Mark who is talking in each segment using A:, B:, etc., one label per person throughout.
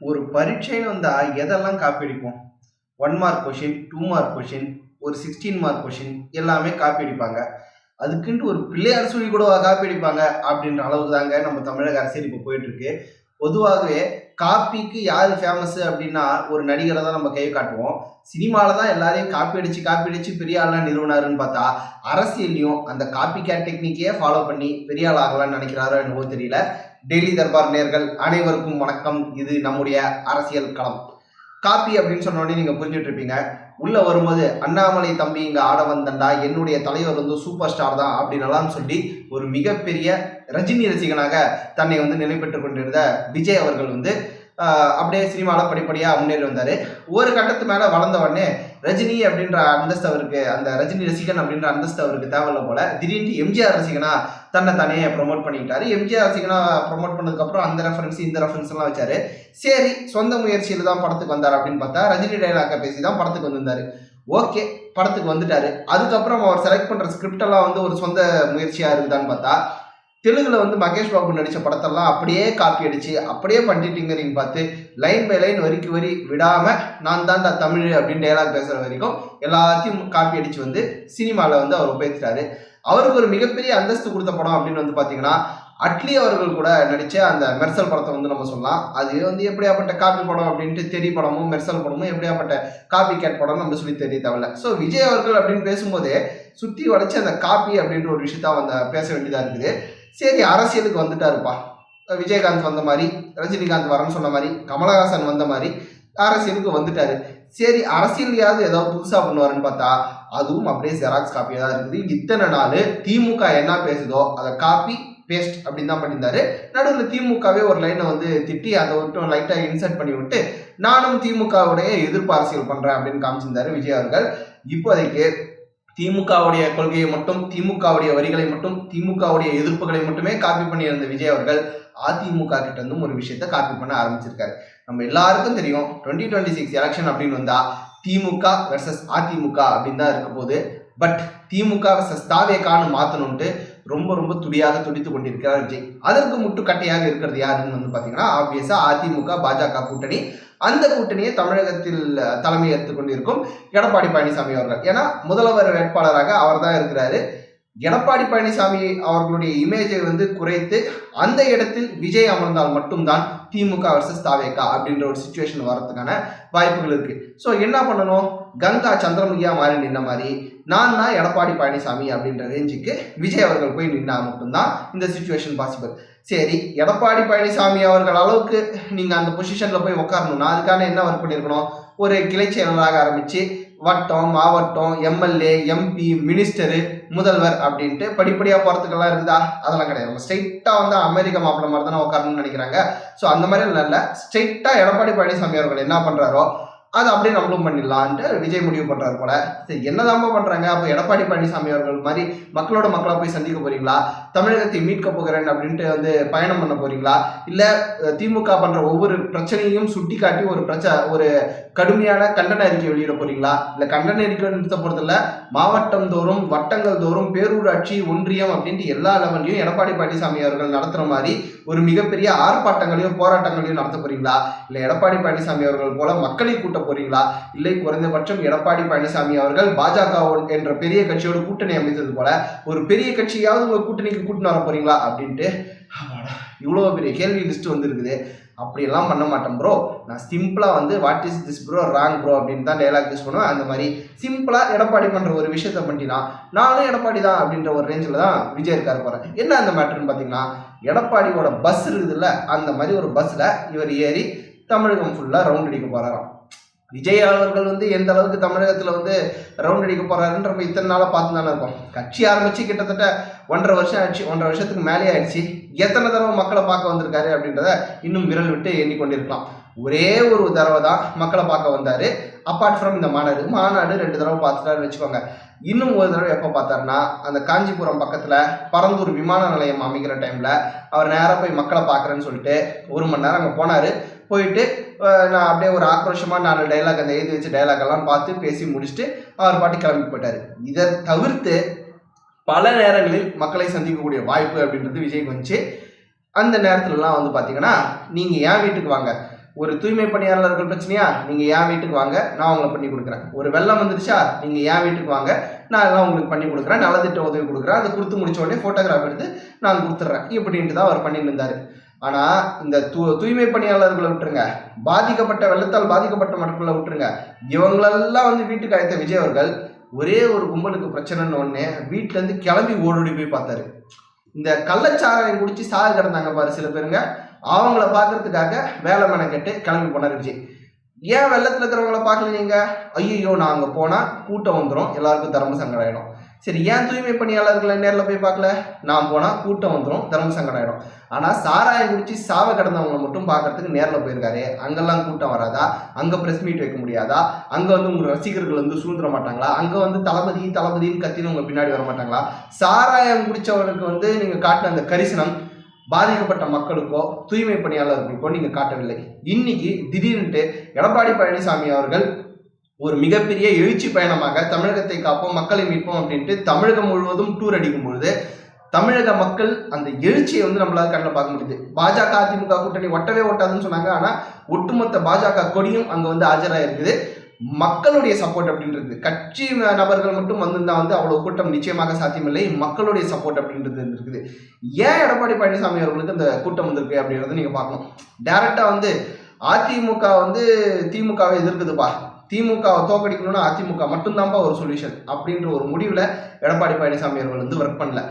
A: ஒரு பரீட்சைன்னு வந்தால் எதெல்லாம் காப்பி அடிப்போம் one mark question two mark question ஒரு சிக்ஸ்டீன் மார்க் கொஷின் எல்லாமே காப்பி அடிப்பாங்க அதுக்குன்ட்டு ஒரு பிள்ளையார் சொல்லி கூட காப்பி அடிப்பாங்க அப்படின்ற அளவு தாங்க நம்ம தமிழக அரசியல் இப்போ போயிட்டு இருக்கு பொதுவாகவே காப்பிக்கு யார் ஃபேமஸ் அப்படின்னா ஒரு நடிகரை தான் நம்ம கை காட்டுவோம். சினிமாவில் தான் எல்லாரையும் காப்பி அடிச்சு காப்பி அடிச்சு பெரிய ஆளாக நிறுவனாருன்னு பார்த்தா அரசியல்லையும் அந்த காப்பி கேட் டெக்னிக்கே ஃபாலோ பண்ணி பெரிய ஆள் ஆகலாம்னு நினைக்கிறாரோ என்னவோ தெரியல. டெய்லி தர்பார் நேர்கள் அனைவருக்கும் வணக்கம். இது நம்முடைய அரசியல் களம். காப்பி அப்படின்னு சொன்ன நீங்கள் நீங்க புரிஞ்சுட்டு இருப்பீங்க. உள்ள வரும்போது அண்ணாமலை தம்பி இங்க ஆட வந்தண்டா என்னுடைய தலைவர் வந்து சூப்பர் ஸ்டார் தான் அப்படின்னு சொல்லி ஒரு மிகப்பெரிய ரஜினி ரசிகனாக தன்னை வந்து நிலைபெற்று கொண்டிருந்த விஜய் அவர்கள் வந்து அப்படியே சினிமாவில் படிப்படியாக முன்னேறி வந்தார். ஒரு கட்டத்து மேலே வளர்ந்த உடனே ரஜினி அப்படின்ற அந்தஸ்து அவருக்கு அந்த ரஜினி ரசிகன் அப்படின்ற அந்தஸ்து அவருக்கு தேவையில்ல போல திடீர்னு எம்ஜிஆர் ரசிகனா தன்னை தானே ப்ரொமோட் பண்ணிக்கிட்டாரு. எம்ஜிஆர் ரசிகனா ப்ரொமோட் பண்ணதுக்கப்புறம் அந்த ரெஃபரன்ஸ் இந்த ரெஃபரன்ஸ் எல்லாம் வச்சாரு. சரி சொந்த முயற்சியில் தான் படத்துக்கு வந்தார் அப்படின்னு பார்த்தா ரஜினி டைலாக்கை பேசி தான் படத்துக்கு வந்திருந்தாரு. ஓகே படத்துக்கு வந்துட்டாரு. அதுக்கப்புறம் அவர் செலக்ட் பண்ணுற ஸ்கிரிப்டெல்லாம் வந்து ஒரு சொந்த முயற்சியாக இருக்குதான்னு பார்த்தா தெலுங்குல வந்து மகேஷ் பாபு நடித்த படத்தெல்லாம் அப்படியே காப்பி அடிச்சு அப்படியே பண்ணிட்டீங்கன்னு பார்த்து லைன் பை லைன் வரிக்கு வரி விடாம நான் தான்டா தமிழ் அப்படின்னு டைலாக் பேசுற வரைக்கும் எல்லாத்தையும் காப்பி அடிச்சு வந்து சினிமாவில் வந்து அவர் உபயோகிச்சிட்டாரு. அவருக்கு ஒரு மிகப்பெரிய அந்தஸ்து கொடுத்த படம் அப்படின்னு வந்து பார்த்தீங்கன்னா அட்லி அவர்கள் கூட நடித்த அந்த மெர்சல் படத்தை வந்து நம்ம சொல்லலாம். அது வந்து எப்படியாப்பட்ட காப்பி படம் அப்படின்ட்டு தெரி படமும் மெர்சல் படமும் எப்படியாப்பட்ட காப்பி கேட் படம் நம்ம சொல்லி தெரிய தேவையில்ல. ஸோ விஜய் அவர்கள் அப்படின்னு பேசும்போதே சுற்றி வளைச்சு அந்த காப்பி அப்படின்ற ஒரு விஷயத்த அந்த பேச வேண்டியதாக இருக்குது. சரி அரசியலுக்கு வந்துட்டாருப்பா. விஜயகாந்த் வந்த மாதிரி ரஜினிகாந்த் வரேன்னு சொன்ன மாதிரி கமலஹாசன் வந்த மாதிரி அரசியலுக்கு வந்துட்டாரு. சரி அரசியலையாவது ஏதாவது புதுசாக பண்ணுவாருன்னு பார்த்தா அதுவும் அப்படியே ஜெராக்ஸ் காப்பியாக தான் இருக்குது. இத்தனை நாள் திமுக என்ன பேசுதோ அதை காப்பி பேஸ்ட் அப்படின்னு தான் பண்ணியிருந்தாரு. நடுவில் திமுகவே ஒரு லைனை வந்து திட்டி அதை விட்டு லைட்டாக இன்சர்ட் பண்ணி விட்டு நானும் திமுகவுடைய எதிர்ப்பு அரசியல் பண்ணுறேன் அப்படின்னு காமிச்சிருந்தாரு விஜய் அவர்கள். இப்போதைக்கு திமுகவுடைய கொள்கையை மட்டும் திமுகவுடைய வரிகளை மட்டும் திமுகவுடைய எதிர்ப்புகளை மட்டுமே காப்பி பண்ணியிருந்த விஜய் அவர்கள் அதிமுக கிட்ட இருந்தும் ஒரு விஷயத்த காப்பி பண்ண ஆரம்பிச்சிருக்காரு. நம்ம எல்லாருக்கும் தெரியும் டுவெண்ட்டி டுவெண்ட்டி சிக்ஸ் எலெக்ஷன் அப்படின்னு வந்தா திமுக வெர்சஸ் அதிமுக அப்படின்னு தான் இருக்க போகுது. பட் திமுக வெர்சஸ் தாவேக்கான்னு மாற்றணும்ட்டு ரொம்ப ரொம்ப துடியாக துடித்து கொண்டிருக்கிறார் விஜய். அதற்கு முட்டுக்கட்டையாக இருக்கிறது யாருன்னு வந்து பார்த்தீங்கன்னா ஆப்வியஸா அதிமுக பாஜக கூட்டணி. அந்த கூட்டணியை தமிழகத்தில் தலைமை எடுத்துக்கொண்டிருக்கும் எடப்பாடி பழனிசாமி அவர்கள். ஏன்னா முதல்வர் வேட்பாளராக அவர் தான் இருக்கிறாரு. எடப்பாடி பழனிசாமி அவர்களுடைய இமேஜை வந்து குறைத்து அந்த இடத்தில் விஜய் அமர்ந்தால் மட்டும்தான் திமுக வர்சஸ் தாவேகா அப்படின்ற ஒரு சுச்சுவேஷன் வரதுக்கான வாய்ப்புகள் இருக்கு. ஸோ என்ன பண்ணணும்? கங்கா சந்திரமுகியா மாறி நின்ன மாதிரி நான் தான் எடப்பாடி பழனிசாமி அப்படின்ற ரேஞ்சுக்கு விஜய் அவர்கள் போய் நின்னா மட்டும்தான் இந்த சுச்சுவேஷன் பாசிபிள் சரி எடப்பாடி பழனிசாமி அவர்கள் அளவுக்கு நீங்கள் அந்த பொசிஷனில் போய் உட்காரணும்னா அதுக்கான என்ன ஒர்க் பண்ணியிருக்கணும் ஒரு கிளை செயலராக ஆரம்பித்து வட்டம் மாவட்டம் எம்எல்ஏ எம்பி மினிஸ்டரு முதல்வர் அப்படின்ட்டு படிப்படியாக போகிறதுக்கெல்லாம் இருக்குதா? அதெல்லாம் கிடையாது. ஸ்ட்ரைட்டாக வந்து அமெரிக்க மாப்பிள்ள மாதிரி தானே உட்காரணும்னு நினைக்கிறாங்க. ஸோ அந்த மாதிரி இல்லை. ஸ்ட்ரைட்டாக எடப்பாடி பழனிசாமி அவர்கள் என்ன பண்ணுறாரோ அது அப்படியே நம்மளும் பண்ணிடலான்ட்டு விஜய் முடிவு பண்ணுறாரு போல. சரி என்னதாம்மா பண்ணுறாங்க அப்போ எடப்பாடி பழனிசாமி அவர்கள் மாதிரி மக்களோட மக்களாக போய் சந்திக்க போறீங்களா? தமிழகத்தை மீட்க போகிறேன் அப்படின்ட்டு வந்து பயணம் பண்ண போறீங்களா? இல்லை திமுக பண்ணுற ஒவ்வொரு பிரச்சனையும் சுட்டி காட்டி ஒரு பிரச்ச ஒரு கடுமையான கண்டன அறிக்கை வெளியிட போறீங்களா? இல்லை கண்டன அறிக்கை நிறுத்த போகிறதில்ல மாவட்டம் தோறும் வட்டங்கள் தோறும் பேரூராட்சி ஒன்றியம் அப்படின்ட்டு எல்லா லெவல்லையும் எடப்பாடி பழனிசாமி அவர்கள் நடத்துகிற மாதிரி ஒரு மிகப்பெரிய ஆர்ப்பாட்டங்களையும் போராட்டங்களையும் நடத்த போறீங்களா? இல்லை எடப்பாடி பழனிசாமி அவர்கள் போல மக்களை கூட்ட போறீங்களா? இல்லை குறைந்தபட்சம் எடப்பாடி பழனிசாமி அவர்கள் பாஜக என்ற பெரிய கட்சியோட கூட்டணி அமைத்தது போல ஒரு பெரிய கட்சியாவது உங்க கூட்டணிக்கு கூட்டின்னு வர போறீங்களா? அப்படின்ட்டு இவ்வளோ பெரிய கேள்வி லிஸ்ட் வந்துருக்குது. அப்படியெல்லாம் பண்ண மாட்டேன் ப்ரோ நான் சிம்பிளாக வந்து what is this bro wrong bro அப்படின்னு தான் டைலாக் யூஸ் பண்ணுவேன். அந்த மாதிரி சிம்பிளாக எடப்பாடி பண்ணுற ஒரு விஷயத்த பண்ணினா நானும் எடப்பாடி தான் அப்படின்ற ஒரு ரேஞ்சில் தான் விஜய் இருக்கார் போகிறேன் என்ன அந்த மேட்டர்னு பார்த்தீங்கன்னா எடப்பாடியோட பஸ் இருக்குதுல்ல அந்த மாதிரி ஒரு பஸ்ஸில் இவர் ஏறி தமிழகம் ஃபுல்லாக ரவுண்ட் அடிக்க போகிறாராம் விஜய் அவர்கள் வந்து எந்த அளவுக்கு தமிழகத்தில் வந்து ரவுண்ட் அடிக்க போறாருன்ற நம்ம இத்தனை நாளாக பார்த்து தானே இருக்கோம். கட்சி ஆரம்பிச்சு கிட்டத்தட்ட ஒன்றரை வருஷம் ஆயிடுச்சு ஒன்றரை வருஷத்துக்கு மேலே ஆயிடுச்சு. எத்தனை தடவை மக்களை பார்க்க வந்திருக்காரு அப்படின்றத இன்னும் விரல் விட்டு எண்ணிக்கொண்டிருக்கலாம். ஒரே ஒரு தடவை தான் மக்களை பார்க்க வந்தார். அப்பார்ட் ஃப்ரம் இந்த மாநாடு மாநாடு ரெண்டு தடவை பார்த்துட்டாருன்னு வச்சுக்கோங்க. இன்னும் ஒரு தடவை எப்போ பார்த்தாருன்னா அந்த காஞ்சிபுரம் பக்கத்தில் பரந்தூர் விமான நிலையம் அமைக்கிற டைமில் அவர் நேராக போய் மக்களை பார்க்குறேன்னு சொல்லிட்டு ஒரு மணி நேரம் அங்கே போனார். போயிட்டு நான் அப்படியே ஒரு ஆக்ரோஷமாக நாலு டைலாக் அந்த எழுதி வச்சு டைலாக் எல்லாம் பார்த்து பேசி முடிச்சுட்டு அவர் பாட்டி கிளம்பி போயிட்டார். இதை தவிர்த்து பல நேரங்களில் மக்களை சந்திக்கக்கூடிய வாய்ப்பு அப்படின்றது விஜய்க்கு வந்துச்சு. அந்த நேரத்துலலாம் வந்து பார்த்தீங்கன்னா நீங்கள் என் வீட்டுக்கு வாங்க. ஒரு தூய்மை பணியாளர்கள் பிரச்சனையா? நீங்க என் வீட்டுக்கு வாங்க நான் உங்களை பண்ணி கொடுக்குறேன். ஒரு வெள்ளம் வந்துருச்சா? நீங்க என் வீட்டுக்கு வாங்க நான் எல்லாம் உங்களுக்கு பண்ணி கொடுக்குறேன். நலத்திட்ட உதவி கொடுக்குறேன். அதை கொடுத்து முடிச்ச உடனே போட்டோகிராஃப் எடுத்து நான் கொடுத்துட்றேன். இப்படின்ட்டு தான் அவர் பண்ணிட்டு இருந்தாரு ஆனா இந்த தூ தூய்மை பணியாளர்களை விட்டுருங்க. பாதிக்கப்பட்ட வெள்ளத்தால் பாதிக்கப்பட்ட மக்களை விட்டுருங்க. இவங்களெல்லாம் வந்து வீட்டுக்கு அழைத்த விஜய் அவர்கள் ஒரே ஒரு கும்பலுக்கு பிரச்சனைன்னு உடனே வீட்டுல இருந்து கிளம்பி ஓடோடி போய் பார்த்தாரு. இந்த கள்ளச்சாராயம் குடிச்சு சாக கிடந்தாங்க பாரு சில பேருங்க. அவங்கள பார்க்கறதுக்காக வேலை மெனக்கெட்டு கிளம்பி போனார் விஜய். ஏன் வெள்ளத்தில் இருக்கிறவங்கள பார்க்கல நீங்கள் ஐயோ நான் அங்கே போனால் கூட்டம் வந்துடும் எல்லாருக்கும் தர்ம சங்கடம் ஆகிடும் சரி ஏன் தூய்மை பணியாளர்களை நேரில் போய் பார்க்கல? நான் போனால் கூட்டம் வந்துடும் தர்ம சங்கடம் ஆகிடும் ஆனால் சாராயம் குடிச்சு சாவ கிடந்தவங்களை மட்டும் பார்க்கறதுக்கு நேரில் போயிருக்காரு. அங்கெல்லாம் கூட்டம் வராதா? அங்கே ப்ரெஸ் மீட் வைக்க முடியாதா? அங்கே வந்து உங்கள் ரசிகர்கள் வந்து சூழ்ந்துட மாட்டாங்களா? அங்கே வந்து தளபதி தளபதின்னு கத்தின்னு உங்கள் பின்னாடி வர மாட்டாங்களா? சாராயம் குடித்தவனுக்கு வந்து நீங்கள் காட்டின அந்த கரிசனம் பாதிக்கப்பட்ட மக்களுக்கோ தூய்மை பணியாளர்களுக்கோ நீங்கள் காட்டவில்லை. இன்னைக்கு திடீர்னுட்டு எடப்பாடி பழனிசாமி அவர்கள் ஒரு மிகப்பெரிய எழுச்சி பயணமாக தமிழகத்தை காப்போம் மக்களை மீட்போம் அப்படின்ட்டு தமிழகம் முழுவதும் டூர் அடிக்கும் பொழுது தமிழக மக்கள் அந்த எழுச்சியை வந்து நம்மளால கண்ணில் பார்க்க முடியுது. பாஜக அதிமுக கூட்டணி ஒட்டவே ஒட்டாதுன்னு சொன்னாங்க. ஆனால் ஒட்டுமொத்த பாஜக கொடியும் அங்கே வந்து ஆஜராக இருக்குது மக்களுடைய சப்போர்ட் அப்படின்றது. கட்சி நபர்கள் மட்டும் வந்திருந்தா வந்து அவ்வளவு கூட்டம் நிச்சயமாக சாத்தியமில்லை. மக்களுடைய சப்போர்ட் அப்படின்றது இருக்குது. ஏன் எடப்பாடி பழனிசாமி அவர்களுக்கு இந்த கூட்டம் வந்திருக்கு அப்படின்றத நீங்க பார்க்கணும். டைரக்டா வந்து அதிமுக வந்து திமுகவை எதிர்க்குதுப்பா திமுகவை தோக்கடிக்கணும்னா அதிமுக மட்டும்தான்ப்பா ஒரு சொல்யூஷன் அப்படின்ற ஒரு முடிவில் எடப்பாடி பழனிசாமி அவர்கள் வந்து ஒர்க் பண்ணல.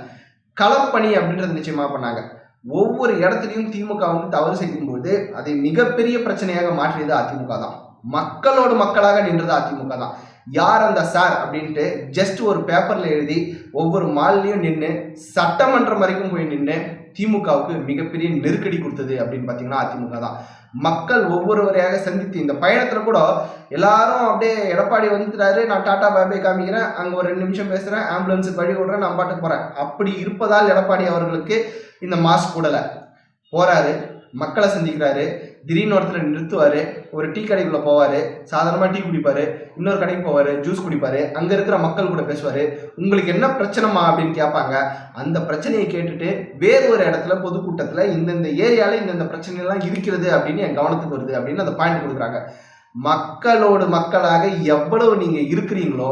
A: களப்பணி அப்படின்றது நிச்சயமா பண்ணாங்க. ஒவ்வொரு இடத்துலையும் திமுக வந்து தவறு செய்யும்போது அதை மிகப்பெரிய பிரச்சனையாக மாற்றியது அதிமுக தான். மக்களோடு மக்களாக நின்றது அதிமுக தான். யார் அந்த சார் அப்படின்ட்டு ஜஸ்ட் ஒரு பேப்பரில் எழுதி ஒவ்வொரு மால்லையும் நின்று சட்டமன்றம் வரைக்கும் போய் நின்று திமுகவுக்கு மிகப்பெரிய நெருக்கடி கொடுத்தது அப்படின்னு பார்த்தீங்கன்னா அதிமுக தான். மக்கள் ஒவ்வொருவரையாக சந்தித்து இந்த பயணத்தில் கூட எல்லாரும் அப்படியே எடப்பாடி வந்துட்டாரு நான் டாடா பாபே காமிக்கிறேன் அங்கே ஒரு ரெண்டு நிமிஷம் பேசுகிறேன் ஆம்புலன்ஸுக்கு வழி விடுறேன் நான் பாட்டு போகிறேன் அப்படி இருப்பதால் எடப்பாடி அவர்களுக்கு இந்த மாஸ்க் கூடலை. போகிறாரு மக்களை சந்திக்கிறாரு திடீர்னு ஒருத்தர் நிறுத்துவாரு ஒரு டீ கடைக்குள்ள போவாரு சாதாரணமா டீ குடிப்பாரு இன்னொரு கடைக்கு போவாரு ஜூஸ் குடிப்பாரு அங்க இருக்கிற மக்கள் கூட பேசுவாரு. உங்களுக்கு என்ன பிரச்சனைமா அப்படின்னு கேட்பாங்க. அந்த பிரச்சனையை கேட்டுட்டு வேறு ஒரு இடத்துல பொதுக்கூட்டத்துல இந்தந்த ஏரியால இந்தந்த பிரச்சனைலாம் இருக்கிறது அப்படின்னு என் கவனத்துக்கு வருது அப்படின்னு அந்த பாயிண்ட் கொடுக்குறாங்க. மக்களோடு மக்களாக எவ்வளவு நீங்க இருக்கிறீங்களோ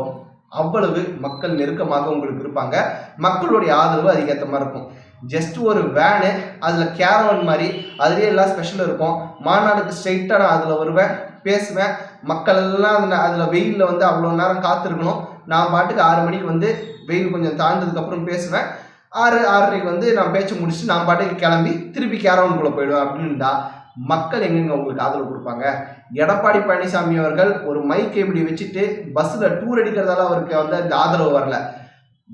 A: அவ்வளவு மக்கள் நெருக்கமாக உங்களுக்கு இருப்பாங்க. மக்களுடைய ஆதரவு அதுக்கேற்ற மாதிரி இருக்கும். ஜஸ்ட் ஒரு வேனு அதில் கேரவன் மாதிரி அதுலேயே எல்லாம் ஸ்பெஷல் இருக்கும். மாநாடுக்கு ஸ்ட்ரைட்டாக நான் அதில் வருவேன் பேசுவேன். மக்கள் எல்லாம் அதில் அதில் வெயிலில் வந்து அவ்வளோ நேரம் காத்திருக்கணும். நான் பாட்டுக்கு ஆறு மணிக்கு வந்து வெயில் கொஞ்சம் தாழ்ந்ததுக்கப்புறம் பேசுவேன். ஆறு ஆறரைக்கு வந்து நான் பேச்சு முடிச்சுட்டு நான் பாட்டுக்கு கிளம்பி திருப்பி கேரவனுக்குள்ளே போயிடுவேன் அப்படின்டா மக்கள் எங்கெங்க உங்களுக்கு ஆதரவு கொடுப்பாங்க? எடப்பாடி பழனிசாமி அவர்கள் ஒரு மைக் இப்படி வச்சுட்டு பஸ்ஸில் டூர் அடிக்கிறதால அவருக்கு வந்து அந்த ஆதரவு வரல.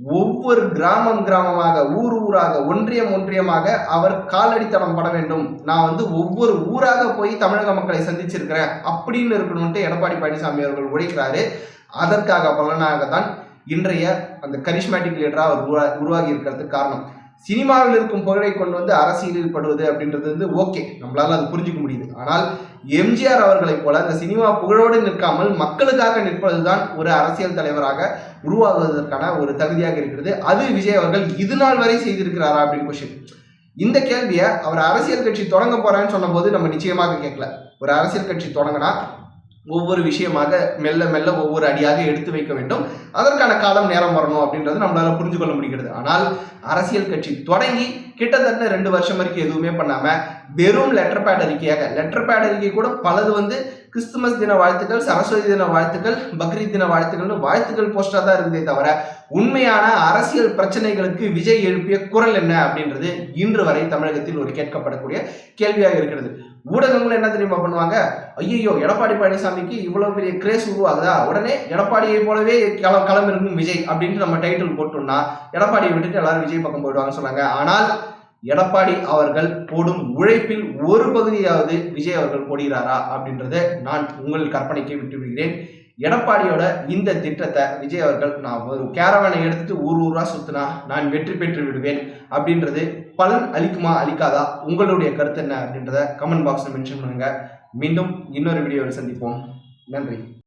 A: ஒவ்வொரு கிராமம் கிராமமாக ஊர் ஊராக ஒன்றியம் ஒன்றியமாக அவர் காலடித்தடம் பட வேண்டும். நான் வந்து ஒவ்வொரு ஊராக போய் தமிழக மக்களை சந்திச்சிருக்கிறேன் அப்படின்னு இருக்கணும்ட்டு எடப்பாடி பழனிசாமி அவர்கள் உழைக்கிறாரு. அதற்காக பலனாக தான் இன்றைய அந்த கரிஷ்மேட்டிக் லீடராக அவர் உருவா- உருவாகி இருக்கிறதுக்கு காரணம். சினிமாவில் இருக்கும் புகழை கொண்டு வந்து அரசியலில் படுவது அப்படின்றது வந்து ஓகே. நம்மளால அது புரிஞ்சுக்க முடியுது. ஆனால் எம்ஜிஆர் அவர்களைப் போல அந்த சினிமா புகழோடு நிற்காமல் மக்களுக்காக நிற்பதுதான் ஒரு அரசியல் தலைவராக உருவாகுவதற்கான ஒரு தகுதியாக இருக்கிறது. அது விஜய் அவர்கள் இது நாள் வரை செய்திருக்கிறாரா அப்படின்னு கொஸ்டின் இந்த கேள்வியை அவர் அரசியல் கட்சி தொடங்க போறேன்னு சொன்னபோது நம்ம நிச்சயமாக கேட்கல. ஒரு அரசியல் கட்சி தொடங்கினா ஒவ்வொரு விஷயமாக மெல்ல மெல்ல ஒவ்வொரு அடியாக எடுத்து வைக்க வேண்டும். அதற்கான காலம் நேரம் வரணும் அப்படின்றது நம்மளால புரிஞ்சு கொள்ள முடிகிறது. ஆனால் அரசியல் கட்சி தொடங்கி கிட்டத்தட்ட ரெண்டு வருஷம் வரைக்கும் எதுவுமே பண்ணாம வெறும் லெட்டர் பேட் அறிக்கையாக லெட்டர் பேட் அறிக்கை கூட பலது வந்து கிறிஸ்துமஸ் தின வாழ்த்துக்கள் சரஸ்வதி தின வாழ்த்துக்கள் பக்ரீத் தின வாழ்த்துக்கள்னு வாழ்த்துக்கள் போஸ்டா தான் இருக்குதே தவிர உண்மையான அரசியல் பிரச்சனைகளுக்கு விஜய் எழுப்பிய குரல் என்ன அப்படின்றது இன்று வரை தமிழகத்தில் ஒரு கேட்கப்படக்கூடிய கேள்வியாக இருக்கிறது. ஊடகங்கள் என்ன தெரியுமா பண்ணுவாங்க? ஐயோ எடப்பாடி பழனிசாமிக்கு இவ்வளவு பெரிய கிரேஸ் உருவாகுதா? உடனே எடப்பாடியை போலவே களம் களம் இருக்கும் விஜய் அப்படின்ட்டு நம்ம டைட்டில் போட்டோம்னா எடப்பாடியை விட்டுட்டு எல்லாரும் விஜய் பக்கம் போயிடுவாங்கன்னு சொன்னாங்க. ஆனால் எடப்பாடி அவர்கள் போடும் உழைப்பில் ஒரு பகுதியாவது விஜய் அவர்கள் போடுகிறாரா அப்படின்றத நான் உங்கள் கற்பனைக்கு விட்டு விடுகிறேன் எடப்பாடியோட இந்த திட்டத்தை விஜய் அவர்கள் நான் ஒரு கேரவனை எடுத்துட்டு ஊர் ஊரா சுத்தினா நான் வெற்றி பெற்று விடுவேன் அப்படின்றது பலன் அளிக்குமா அளிக்காதா? உங்களுடைய கருத்து என்ன அப்படின்றத கமெண்ட் பாக்ஸில் மென்ஷன் பண்ணுங்க. மீண்டும் இன்னொரு வீடியோவில் சந்திப்போம். நன்றி.